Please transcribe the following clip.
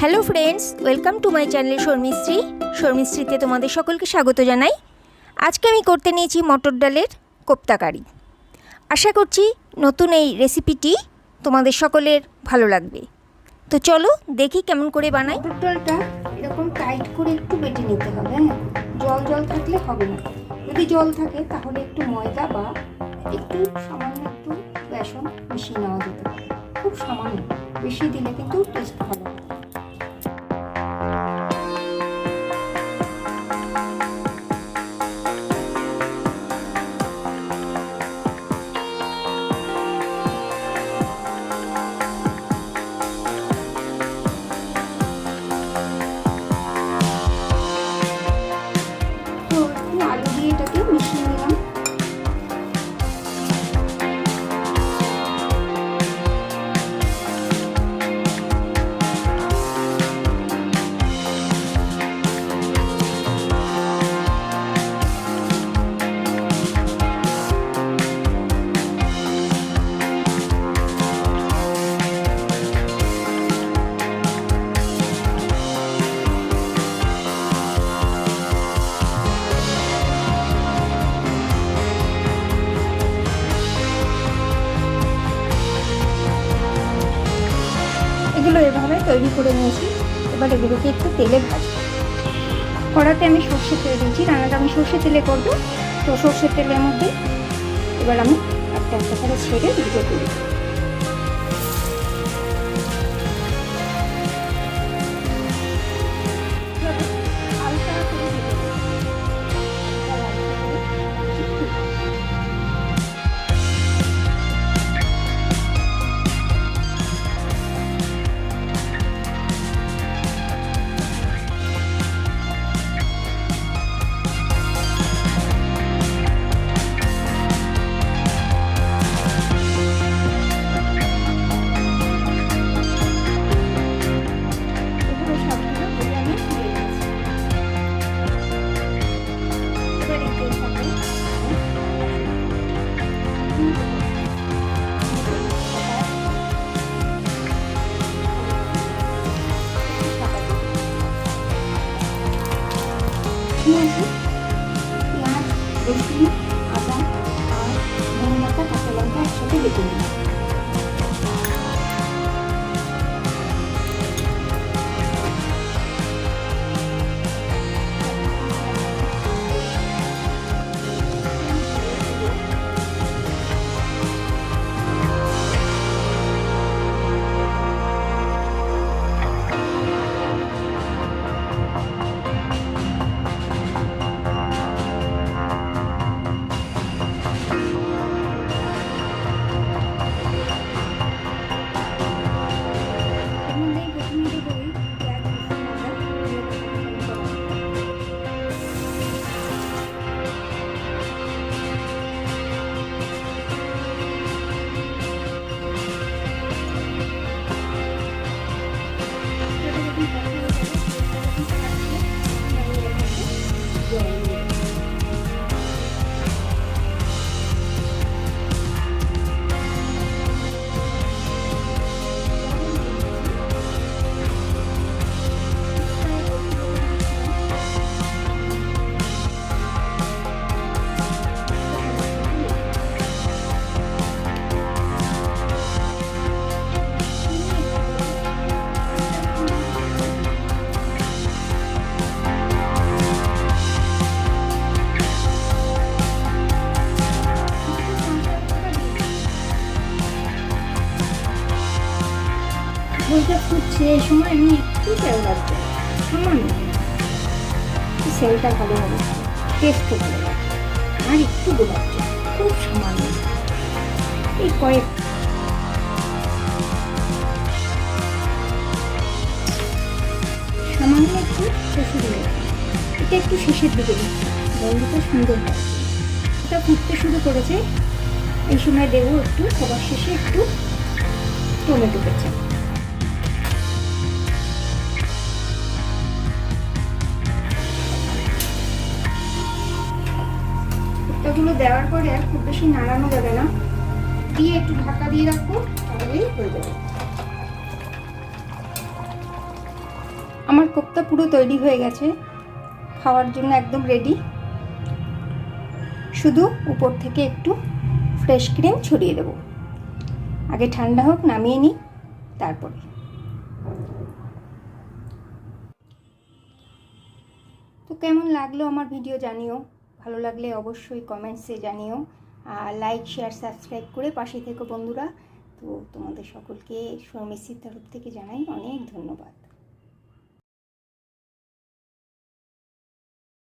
Hello friends, welcome to my channel Sharmishree. শর্মিশ্রীতে তোমাদের সকলকে স্বাগত জানাই। আজকে আমি করতে নিয়েছি মটর ডালের কোপ্তাকারি আশা করছি নতুন এই রেসিপিটি তোমাদের সকলের ভালো লাগবে। তো চলো দেখি কেমন করে বানাই। মটর ডালটা এরকম টাইট করে একটু বেটে নিতে হবে হ্যাঁ? জল জল থাকলে হবে না। যদি জল থাকে, তাহলে একটু ময়দা বা একটু সামান্য একটু বেসন মিশিয়ে নেওয়া যেতে খুব সামান্য, বেশি দিলে কিন্তু টেস্ট ভালো তৈরি করে নিয়েছি। এবার এগুলোকে একটু তেলে ভাজবো। কড়াতে আমি সর্ষে তেল দিয়েছি। রান্নাটা আমি সর্ষে তেলে করব। তো সর্ষের তেলের মধ্যে এবার আমি একটা একটা করে ছেড়ে ভিজে তুলি Thank you. ঝোলটা ফুটছে, এই সময় আমি একটু তেল রাখব সামান্য। সেলটা ভালো হবে। টেস্টও ভালো হবে। আর একটু গোলাপ খুব সামান্য। এই কয়েক সামান্য একটু শ্বশুর এটা একটু শেষের দিকে দিচ্ছি। গন্ধটা সুন্দর হয়। এটা ফুটতে শুরু করেছে। এই সময় দেবো একটু সবার শেষে একটু টমেটো কেচাপ। ভুট্টাগুলো দেওয়ার পরে আর খুব বেশি নাড়ানো যাবে না। দিয়ে একটু ঢাকা দিয়ে রাখব, তাহলেই হয়ে যাবে। আমার কোপ্তা পুরো তৈরি হয়ে গেছে। খাওয়ার জন্য একদম রেডি শুধু উপর থেকে একটু ফ্রেশ ক্রিম ছড়িয়ে দেবো। আগে ঠান্ডা হোক, নামিয়ে নিই, তারপরে। তো কেমন লাগল আমার ভিডিও জানিও। ভালো লাগলে অবশ্যই কমেন্টসে জানিও। লাইক শেয়ার সাবস্ক্রাইব করে পাশে থেকো বন্ধুরা। তো তোমাদের সকলকে শর্মিসির তরফ থেকে জানাই অনেক ধন্যবাদ।